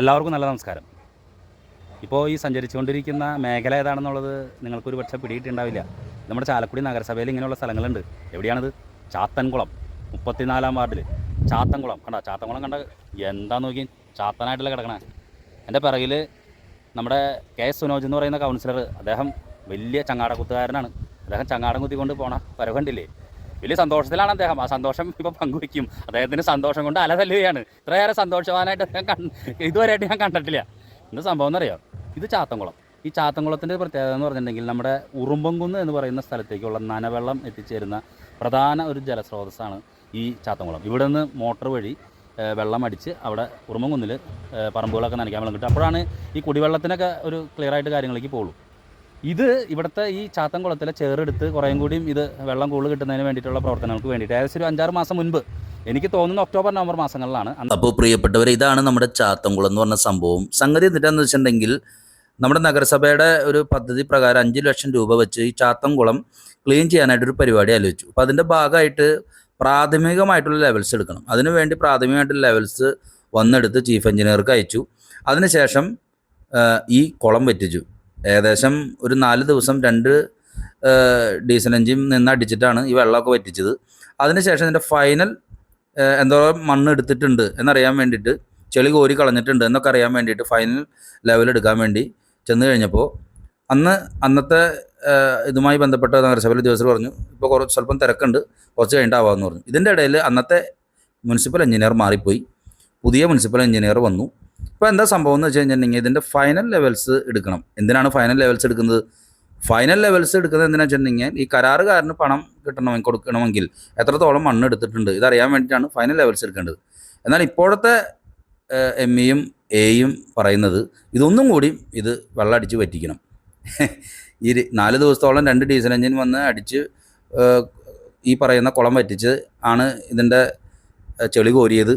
എല്ലാവർക്കും നല്ല നമസ്കാരം. ഇപ്പോൾ ഈ സഞ്ചരിച്ചുകൊണ്ടിരിക്കുന്ന മേഖല ഏതാണെന്നുള്ളത് നിങ്ങൾക്കൊരു പക്ഷേ പിടിയിട്ടുണ്ടാവില്ല നമ്മുടെ ചാലക്കുടി നഗരസഭയിൽ ഇങ്ങനെയുള്ള സ്ഥലങ്ങളുണ്ട്. എവിടെയാണിത്? ചാത്തൻകുളം മുപ്പത്തിനാലാം വാർഡിൽ ചാത്തൻകുളം കണ്ട? ചാത്തൻകുളം കണ്ട എന്താ നോക്കി? ചാത്തനായിട്ടുള്ള കിടക്കണേ? എന്റെ പിറകിൽ നമ്മുടെ കെ എസ് സുനോജ് എന്ന് പറയുന്ന കൗൺസിലർ അദ്ദേഹം വലിയ ചങ്ങാടക്കുത്തുകാരനാണ്. അദ്ദേഹം ചങ്ങാടം കുത്തിക്കൊണ്ട് പോണ വരവുണ്ടില്ലേ വലിയ സന്തോഷത്തിലാണ് അദ്ദേഹം. ആ സന്തോഷം ഇപ്പോൾ പങ്കുവയ്ക്കും അദ്ദേഹത്തിന് സന്തോഷം കൊണ്ട് അലതല്ലുകയാണ് ഇത്രയേറെ സന്തോഷവാനായിട്ട് അദ്ദേഹം ഇതുവരെയായിട്ട് ഞാൻ കണ്ടിട്ടില്ല. എന്ത് സംഭവം എന്നറിയോ? ഇത് ചാത്തംകുളം. ഈ ചാത്തംകുളത്തിന്റെ പ്രത്യേകത എന്ന് പറഞ്ഞിട്ടുണ്ടെങ്കിൽ നമ്മുടെ ഉറുമ്പംകുന്ന് എന്ന് പറയുന്ന സ്ഥലത്തേക്കുള്ള നനവെള്ളം എത്തിച്ചേരുന്ന പ്രധാന ഒരു ജലസ്രോതസ്സാണ് ഈ ചാത്തംകുളം. ഇവിടെ നിന്ന് മോട്ടോർ വഴി വെള്ളം അടിച്ച് അവിടെ ഉറുമ്പംകുന്നിൽ പറമ്പുകളൊക്കെ നനയ്ക്കാൻ വെള്ളം കിട്ടും അപ്പോഴാണ് ഈ കുടിവെള്ളത്തിനൊക്കെ ഒരു ക്ലിയറായിട്ട് കാര്യങ്ങളിലേക്ക് പോകുള്ളൂ. ഇത് ഇവിടുത്തെ ഈ ചാത്തൻകുളത്തിലെ ചേറെടുത്ത് കുറേയും കൂടിയും ഇത് വെള്ളം കൂടുതൽ കിട്ടുന്നതിന് വേണ്ടിയിട്ടുള്ള പ്രവർത്തനങ്ങൾക്ക് വേണ്ടിയിട്ട്. ഏകദേശം ഒരു അഞ്ചാറ് മാസം മുൻപ്. എനിക്ക് തോന്നുന്നു ഒക്ടോബർ നവംബർ മാസങ്ങളിലാണ്. അപ്പോൾ പ്രിയപ്പെട്ടവർ ഇതാണ് നമ്മുടെ ചാത്തൻകുളം എന്ന് പറഞ്ഞ സംഭവം. സംഗതി എന്താണെന്ന് വെച്ചിട്ടുണ്ടെങ്കിൽ നമ്മുടെ നഗരസഭയുടെ ഒരു പദ്ധതി പ്രകാരം അഞ്ച് ലക്ഷം രൂപ വെച്ച് ഈ ചാത്തൻകുളം ക്ലീൻ ചെയ്യാനായിട്ട് ഒരു പരിപാടി ആലോചിച്ചു. അപ്പോൾ അതിന്റെ ഭാഗമായിട്ട് പ്രാഥമികമായിട്ടുള്ള ലെവൽസ് എടുക്കണം. അതിനുവേണ്ടി പ്രാഥമികമായിട്ടുള്ള ലെവൽസ് വന്നെടുത്ത് ചീഫ് എഞ്ചിനീയർക്ക് അയച്ചു. അതിനുശേഷം ഈ കുളം വെറ്റിച്ചു. ഏകദേശം ഒരു നാല് ദിവസം രണ്ട് ഡീസൽ എഞ്ചിൻ നിന്ന് അടിച്ചിട്ടാണ് ഈ വെള്ളമൊക്കെ വറ്റിച്ചത്. അതിനുശേഷം ഇതിന്റെ ഫൈനൽ എന്തോ മണ്ണ് എടുത്തിട്ടുണ്ട് എന്നറിയാൻ വേണ്ടിയിട്ട് ചെളി കോരി കളഞ്ഞിട്ടുണ്ട് എന്നൊക്കെ അറിയാൻ വേണ്ടിയിട്ട് ഫൈനൽ ലെവൽ എടുക്കാൻ വേണ്ടി ചെന്ന് കഴിഞ്ഞപ്പോൾ അന്ന് അന്നത്തെ ഇതുമായി ബന്ധപ്പെട്ട നഗരസഭയിലെ ഉദ്യോഗസ്ഥർ പറഞ്ഞു ഇപ്പോൾ കുറച്ച് സ്വല്പം തിരക്കുണ്ട് കുറച്ച് കഴിഞ്ഞിട്ടാവാമെന്ന് പറഞ്ഞു. ഇതിന്റെ ഇടയിൽ അന്നത്തെ മുനിസിപ്പൽ എഞ്ചിനീയർ മാറിപ്പോയി. പുതിയ മുനിസിപ്പൽ എഞ്ചിനീയർ വന്നു. ഇപ്പോൾ എന്താ സംഭവം എന്ന് വെച്ച് കഴിഞ്ഞിട്ടുണ്ടെങ്കിൽ ഇതിന്റെ ഫൈനൽ ലെവൽസ് എടുക്കണം. എന്തിനാണ് ഫൈനൽ ലെവൽസ് എടുക്കുന്നത്? ഫൈനൽ ലെവൽസ് എടുക്കുന്നത് എന്തിനാ വെച്ചിട്ടുണ്ടെങ്കിൽ ഈ കരാറുകാരന് പണം കിട്ടണമെങ്കിൽ കൊടുക്കണമെങ്കിൽ എത്രത്തോളം മണ്ണ് എടുത്തിട്ടുണ്ട് ഇതറിയാൻ വേണ്ടിയിട്ടാണ് ഫൈനൽ ലെവൽസ് എടുക്കേണ്ടത്. എന്നാൽ ഇപ്പോഴത്തെ എം ഇയും എയും പറയുന്നത് ഇതൊന്നും കൂടി ഇത് വെള്ളം അടിച്ച് പറ്റിക്കണം ഈ നാല് ദിവസത്തോളം രണ്ട് ഡീസൽ എഞ്ചിൻ വന്ന് അടിച്ച് ഈ പറയുന്ന കുളം വറ്റിച്ച് ആണ് ഇതിന്റെ ചെളി കോരിയത്.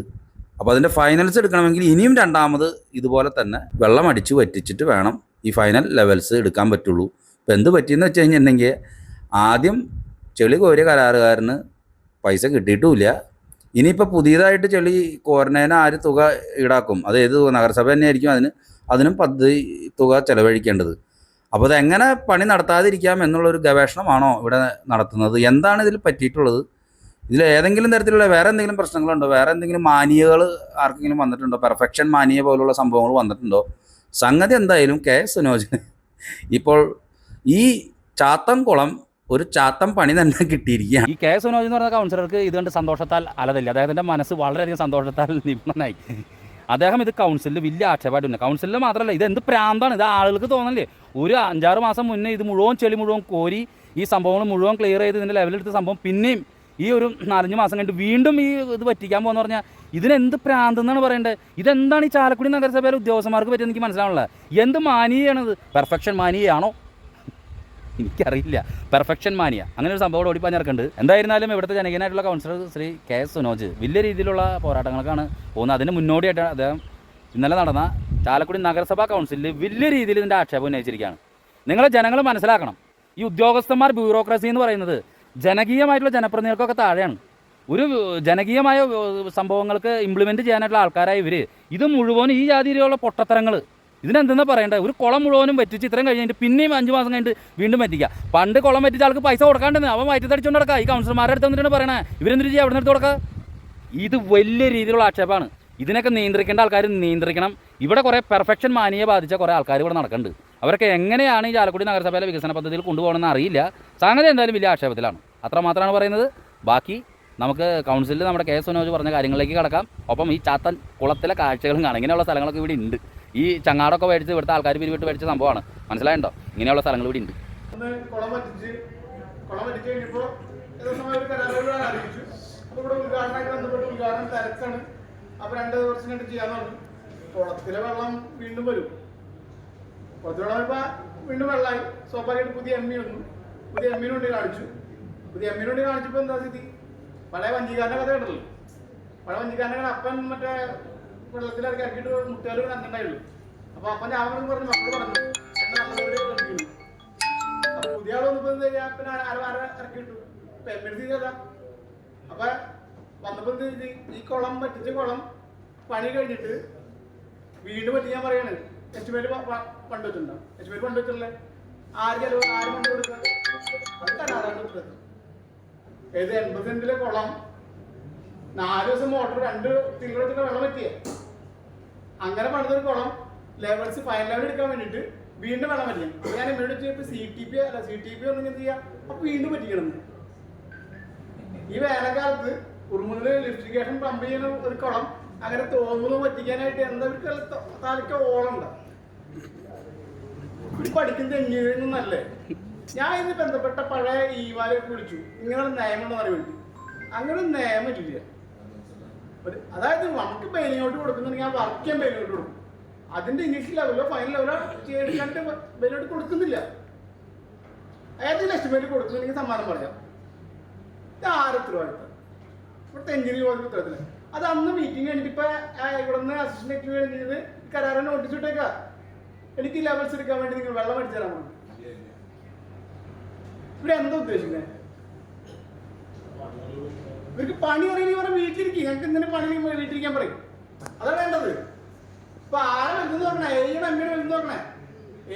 അപ്പോൾ അതിന്റെ ഫൈനൽസ് എടുക്കണമെങ്കിൽ ഇനിയും രണ്ടാമത് ഇതുപോലെ തന്നെ വെള്ളം അടിച്ച് വറ്റിച്ചിട്ട് വേണം ഈ ഫൈനൽ ലെവൽസ് എടുക്കാൻ പറ്റുള്ളൂ. ഇപ്പം എന്ത് പറ്റിയെന്ന് വെച്ച് കഴിഞ്ഞിട്ടുണ്ടെങ്കിൽ ആദ്യം ചെളി കോരിയ കരാറുകാരന് പൈസ കിട്ടിയിട്ടുമില്ല. ഇനിയിപ്പോൾ പുതിയതായിട്ട് ചെളി കോരണേന ആര് തുക ഈടാക്കും? അത് ഏത് നഗരസഭ തന്നെയായിരിക്കും അതിന് അതിനും പദ്ധതി തുക ചെലവഴിക്കേണ്ടത്. അപ്പോൾ അതെങ്ങനെ പണി നടത്താതിരിക്കാം എന്നുള്ളൊരു ഗവേഷണമാണോ ഇവിടെ നടത്തുന്നത്? എന്താണ് ഇതിൽ പറ്റിയിട്ടുള്ളത്? ഇതിൽ ഏതെങ്കിലും തരത്തിലുള്ള വേറെ എന്തെങ്കിലും പ്രശ്നങ്ങളുണ്ടോ? വേറെ എന്തെങ്കിലും മാനിയകൾ ആർക്കെങ്കിലും വന്നിട്ടുണ്ടോ? പെർഫെക്ഷൻ മാനിയ പോലുള്ള സംഭവങ്ങൾ വന്നിട്ടുണ്ടോ? സംഗതി എന്തായാലും കെ സുനോജന്. ഇപ്പോൾ ഈ ചാത്തം കുളം ഒരു ചാത്തം പണി തന്നെ കിട്ടിയിരിക്കുകയാണ്. ഈ കെ എസ് സുനോജ് എന്ന് പറയുന്ന കൗൺസിലർക്ക് ഇത് കണ്ട് സന്തോഷത്താൽ അലതില്ല? അദ്ദേഹത്തിന്റെ മനസ്സ് വളരെയധികം സന്തോഷത്താൽ നിപുണനായി. അദ്ദേഹം ഇത് കൗൺസിലിൽ വലിയ ആക്ഷേപമായിട്ടുണ്ട് കൗൺസിലിൽ മാത്രമല്ല ഇത് എന്ത് പ്രാന്താണ്? ഇത് ആളുകൾക്ക് തോന്നല്ലേ? ഒരു അഞ്ചാറ് മാസം മുന്നേ ഇത് മുഴുവൻ ചെളി മുഴുവൻ കോരി ഈ സംഭവങ്ങൾ മുഴുവൻ ക്ലിയർ ചെയ്ത് ഇതിന്റെ ലെവലെടുത്ത സംഭവം പിന്നെയും ഈ ഒരു നാലഞ്ച് മാസം കഴിഞ്ഞിട്ട് വീണ്ടും ഈ ഇത് പറ്റിക്കാൻ പോകുന്ന പറഞ്ഞാൽ ഇതിനെന്ത് പ്രാന്തെന്നാണ് പറയേണ്ടത് ഇതെന്താണ് ഈ ചാലക്കുടി നഗരസഭയിലെ ഉദ്യോഗസ്ഥന്മാർക്ക് പറ്റിയെന്ന് എനിക്ക് മനസ്സിലാവുന്നില്ല എന്ത് മാനിയാണത് പെർഫെക്ഷൻ മാനിയാണോ എനിക്കറിയില്ല. Perfection mania. അങ്ങനെ ഒരു സംഭവം ഓടി ഓടിപ്പാഞ്ഞിറക്കുന്നുണ്ട് എന്തായിരുന്നാലും ഇവിടുത്തെ ജനകീയനായിട്ടുള്ള councillor Sree K S Sunoj വലിയ രീതിയിലുള്ള പോരാട്ടങ്ങൾക്കാണ് പോകുന്നത്. അതിന് മുന്നോടിയായിട്ട് അദ്ദേഹം ഇന്നലെ നടന്ന ചാലക്കുടി നഗരസഭാ കൗൺസിലിൽ വലിയ രീതിയിൽ ഇതിന്റെ ആക്ഷേപം ഉന്നയിച്ചിരിക്കുകയാണ്. നിങ്ങളെ ജനങ്ങൾ മനസ്സിലാക്കണം. ഈ ഉദ്യോഗസ്ഥന്മാർ ബ്യൂറോക്രസി എന്ന് പറയുന്നത് ജനകീയമായിട്ടുള്ള ജനപ്രതിനിധികൾക്കൊക്കെ താഴെയാണ്. ഒരു ജനകീയമായ സംഭവങ്ങൾക്ക് ഇംപ്ലിമെന്റ് ചെയ്യാനായിട്ടുള്ള ആൾക്കാരായ ഇവർ ഇത് മുഴുവനും ഈ ജാതിയിലുള്ള പൊട്ടത്തരങ്ങൾ. ഇതിനെന്തെന്നാ പറയേണ്ടത് ഒരു കുളം മുഴുവനും പറ്റിച്ച് ഇത്രയും കഴിഞ്ഞിട്ട് പിന്നെയും അഞ്ച് മാസം കഴിഞ്ഞിട്ട് വീണ്ടും പറ്റിക്കുക പണ്ട് കുളം പറ്റിച്ച ആൾക്ക് പൈസ കൊടുക്കാണ്ടെന്ന് അവൻ വയറ്റത്തടിച്ചുകൊണ്ട് നടക്കുക ഈ കൗൺസിലർമാരുടെ അടുത്ത് വന്നിട്ടാണ് പറയണേ. ഇവരെന്തിനു ചെയ്യുക അവിടെ നിന്ന് എടുത്ത് കൊടുക്കുക ഇത് വലിയ രീതിയിലുള്ള ആക്ഷേപമാണ്. ഇതിനൊക്കെ നിയന്ത്രിക്കേണ്ട ആൾക്കാർ നിയന്ത്രിക്കണം. ഇവിടെ കുറേ പെർഫെക്ഷൻ മാനിയെ ബാധിച്ച കുറേ ആൾക്കാർ ഇവിടെ നടക്കുന്നുണ്ട് അവരൊക്കെ എങ്ങനെയാണ് ഈ ചാലക്കുടി നഗരസഭയിലെ വികസന പദ്ധതിയിൽ കൊണ്ടുപോകണമെന്ന് അറിയില്ല. സംഗതി എന്തായാലും വലിയ ആക്ഷേപത്തിലാണ്. അത്ര മാത്രമാണ് പറയുന്നത്. ബാക്കി നമുക്ക് കൗൺസിലിൽ നമ്മുടെ കെ എസ് സുനോജ് പറഞ്ഞ കാര്യങ്ങളിലേക്ക് കിടക്കാം. ഒപ്പം ഈ ചാത്തൻ കുളത്തിലെ കാഴ്ചകളും കാണാം. ഇങ്ങനെയുള്ള സ്ഥലങ്ങളൊക്കെ ഇവിടെ ഉണ്ട്. ഈ ചങ്ങാടൊക്കെ മേടിച്ച് ഇവിടുത്തെ ആൾക്കാർ പിരിവിട്ട് മേടിച്ച സംഭവമാണ്. മനസ്സിലായിട്ടുണ്ടോ ഇങ്ങനെയുള്ള സ്ഥലങ്ങൾ ഇവിടെ ഉണ്ട്. കുളത്തിലെ വെള്ളം വീണ്ടും വരും. കുളത്തിലെ വെള്ളം ഇപ്പം വീണ്ടും വെള്ളമായി. സ്വാഭാവികമായിട്ട് പുതിയ എം ഇ വന്നു. പുതിയ എം കൊണ്ട് കാണിച്ചു. പുതിയ എം കൊണ്ട് കാണിച്ചപ്പോൾ എന്താ സ്ഥിതി? പഴയ വഞ്ചിക്കാരന്റെ കഥ കേട്ടല്ലോ പഴയ വഞ്ചിക്കാരന്റെ അപ്പൻ മറ്റേ വെള്ളത്തിലിറക്കി ഇറക്കിയിട്ട് മുട്ടുകാർ കണ്ടിട്ടുണ്ടായുള്ളൂ അപ്പോൾ അപ്പൻ രാവിലെ പറഞ്ഞു മക്കൾ പറഞ്ഞു എന്നാ നമ്മളൊരു കണ്ടിരുന്നു അപ്പൊ പുതിയ ആൾ വന്നപ്പോ എന്ത് ചെയ്യാ? പിന്നെ ആര- ആര- ഇറക്കിയിട്ടു. അപ്പൊ എന്ത് ചെയ്ത്? ഈ കുളം പറ്റിച്ച കുളം പണി കഴിഞ്ഞിട്ട് വീണ്ടും പറ്റി ഞാൻ പറയാണ് എസ്റ്റിമേറ്റ് പണ്ട് വെച്ചിട്ടുണ്ടാവും എസ്റ്റിമേറ്റ് പണ്ട് വെച്ചിട്ടില്ലേ? ആര് ചെലവ് ആര് പണ്ട് കൊടുക്കുക? അത് കരാറാണ് ഉത്തരവ്. ഏത് എൺപത് സെന്റിലെ കുളം? നാല് ദിവസം മോട്ടർ രണ്ട് വെച്ചിട്ട് വെള്ളം പറ്റിയേ അങ്ങനെ പണിതൊരു കുളം. ലെവൽസ് ഫൈൻ ലെവൽ എടുക്കാൻ വേണ്ടിയിട്ട് വീണ്ടും വെള്ളം പറ്റിക്കും അപ്പൊ ഞാൻ എന്നോട് ചോദിച്ചപ്പോൾ സി ടി പി അല്ല സി ടി പി ഒന്നും എന്ത് ചെയ്യാം? അപ്പൊ വീണ്ടും പറ്റിക്കണം ഈ വേനൽക്കാലത്ത് ഉറുമുന്നിൽ ലിഫ്റ്റിഗേഷൻ പമ്പ് ചെയ്യുന്ന ഒരു കുളം അങ്ങനെ തോന്നുന്നു പറ്റിക്കാനായിട്ട് എന്തൊക്കെ ഒരു താലിക്ക ഓളുണ്ട് പഠിക്കുന്നത് എഞ്ചിനീയറിംഗ് ഒന്നല്ലേ? ഞാൻ ഇന്ന് ബന്ധപ്പെട്ട പഴയ ഈമാലൊക്കെ വിളിച്ചു. ഇങ്ങനെ നിയമം എന്ന് വേണ്ടി അങ്ങനെ ഒരു നിയമം ഇല്ല അതായത് നമുക്ക് ബെയിലിങ്ങോട്ട് കൊടുക്കുന്നുണ്ടെങ്കിൽ ആ വർക്ക് ചെയ്യാൻ ബെയിലിങ്ങോട്ട് കൊടുക്കും. അതിന്റെ ഇനീഷ്യൽ ലെവലോ ഫൈനൽ ലെവലോ എടുക്കാണ്ട് ബെയിലോട്ട് കൊടുക്കുന്നില്ല. ഏതെങ്കിലും എസ്റ്റിമേറ്റ് കൊടുക്കുന്നുണ്ടെങ്കിൽ സമ്മാനം പറയാം. ഇത് ആര് ഇവിടുത്തെ എഞ്ചിനീയർ ഉത്തരവാദിത്തം അത് അന്ന് മീറ്റിംഗ് കഴിഞ്ഞിട്ട് ഇപ്പൊ ഇവിടെ നിന്ന് അസിസ്റ്റന്റ് എക്സിക്യൂട്ടീവ് എഞ്ചിനീയർ കരാറിനെ നോട്ടീസ് ഇട്ടേക്കാ. എനിക്ക് ലെവൽസ് എടുക്കാൻ വേണ്ടി നിങ്ങൾ വെള്ളം അടിച്ചു തരാൻ പറഞ്ഞു ഇവിടെ എന്താ ഉദ്ദേശിക്കുന്നത് ഇവർക്ക് പണി പറയുന്നത് ഇവരെ വീട്ടിലിരിക്കും. ഞങ്ങൾക്ക് എന്തിനു പണി വീട്ടിലിരിക്കാൻ പറയും? അതാണ് വേണ്ടത്. ഇപ്പൊ ആരെ വരുന്നത് നോക്കണേ? എയുടെ എമ്മിനെ വരുന്നത് നോക്കണേ?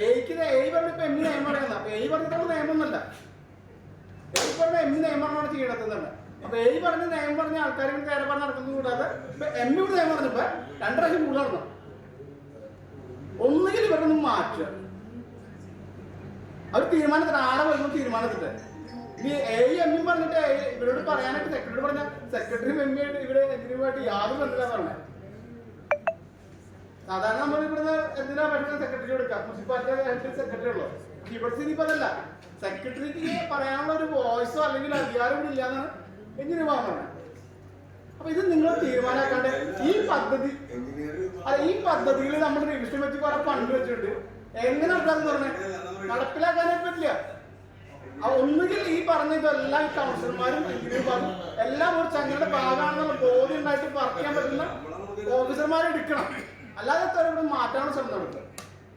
എയ്ക്ക് എയ് പറഞ്ഞ ഇപ്പൊ എമ്മി നിയമം പറയുന്നത് അപ്പൊ എയ് പറഞ്ഞിട്ടുള്ള നിയമമൊന്നുമല്ല എയ് പറഞ്ഞ എമ്മി നിയമമാണ് ചെയ്യണത്തുന്നുണ്ട് അപ്പൊ എയ് പറഞ്ഞ നിയമം പറഞ്ഞ ആൾക്കാർ കയറി പറഞ്ഞ് നടക്കുന്നത് കൂടാതെ ഇപ്പൊ എമ്മി ഇവിടെ നിയമം പറഞ്ഞപ്പോ രണ്ടു പ്രാവശ്യം കൂടുതൽ നടന്നു. ഒന്നുകിൽ ഇവരൊന്നും മാറ്റുക. അവർ തീരുമാനത്തിന് ആളെ വരുമ്പോൾ തീരുമാനത്തിട്ട് ഇനി എ എമ്മിയും പറഞ്ഞിട്ട് ഇവരോട് പറയാനായിട്ട് സെക്രട്ടറി പറഞ്ഞ സെക്രട്ടറി എമ്മിയായിട്ട് ഇവിടെ എന്തിനുമായിട്ട് യാതൊരു ബന്ധമില്ല പറഞ്ഞത് സാധാരണ നമ്മൾ ഇവിടുന്ന് എന്തിനാ പറ്റുന്ന സെക്രട്ടറി എടുക്കാം? മുനിസിപ്പാലിറ്റി ഹെഡ് സെക്രട്ടറി ഉള്ളു. ഇവിടെ സ്ഥിതി അതല്ല. സെക്രട്ടറിക്ക് പറയാനുള്ള ഒരു വോയിസോ അല്ലെങ്കിൽ അധികാരം ഇവിടെ ഇല്ലാന്നാണ് എഞ്ചിനീയർ പറഞ്ഞത് അപ്പൊ ഇത് നിങ്ങൾ തീരുമാനമാക്കാണ്ട് ഈ പദ്ധതി അല്ല ഈ പദ്ധതിയിൽ നമ്മൾ രജിസ്റ്റർ വെച്ച് കുറെ ഫണ്ട് വെച്ചിട്ടുണ്ട്. എങ്ങനെ നടക്കാന്ന് പറഞ്ഞേ? നടപ്പിലാക്കാനേ പറ്റില്ല. ഒന്നുകിൽ ഈ പറഞ്ഞ ഇതെല്ലാം ഈ കൗൺസിലർമാരും എഞ്ചിനീയർമാരും എല്ലാം ഒരു ചങ്ങയുടെ ഭാഗമാണെന്നുള്ള ബോധ്യം ഉണ്ടായിട്ട് വർക്ക് ചെയ്യാൻ പറ്റുന്ന ഓഫീസർമാരെ എടുക്കണം. അല്ലാതെ ഇത്ര ഇവിടെ മാറ്റാനുള്ള ശ്രമം നടക്കുക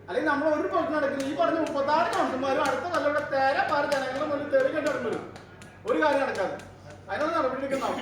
അല്ലെങ്കിൽ നമ്മൾ ഒരു പ്രശ്നം നടക്കും ഈ പറഞ്ഞ മുപ്പത്താറ് കൗൺസിലർമാരും അടുത്ത കൊല്ലം തേരെ പാർ ജനങ്ങളുടെ മുന്നിൽ തെറി കണ്ടു ഒരു കാര്യം നടക്കാതെ. അതിനുള്ള നടപടി എടുക്കുന്നുണ്ടാവും